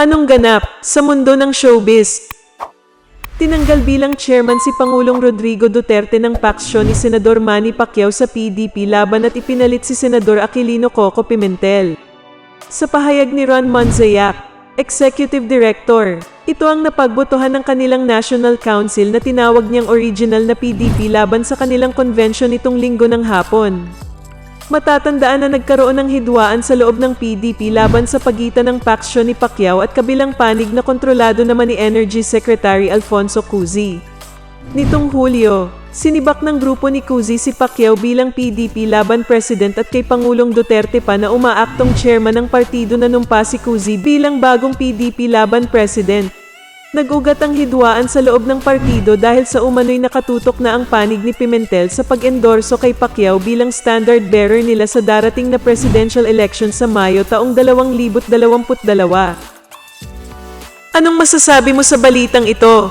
Anong ganap sa mundo ng showbiz? Tinanggal bilang chairman si Pangulong Rodrigo Duterte ng paksyon ni Senador Manny Pacquiao sa PDP laban at ipinalit si Senador Aquilino Coco Pimentel. Sa pahayag ni Ron Manzayak, Executive Director, ito ang napagbotohan ng kanilang National Council na tinawag niyang original na PDP laban sa kanilang convention nitong linggo ng hapon. Matatandaan na nagkaroon ng hidwaan sa loob ng PDP laban sa pagitan ng paksyon ni Pacquiao at kabilang panig na kontrolado naman ni Energy Secretary Alfonso Cusi. Nitong Hulyo, sinibak ng grupo ni Cusi si Pacquiao bilang PDP laban president at kay Pangulong Duterte pa na umaaktong chairman ng partido na numpa si Cusi bilang bagong PDP laban president. Nagugat ang hidwaan sa loob ng partido dahil sa umano'y nakatutok na ang panig ni Pimentel sa pag-endorso kay Pacquiao bilang standard bearer nila sa darating na presidential election sa Mayo taong 2022. Anong masasabi mo sa balitang ito?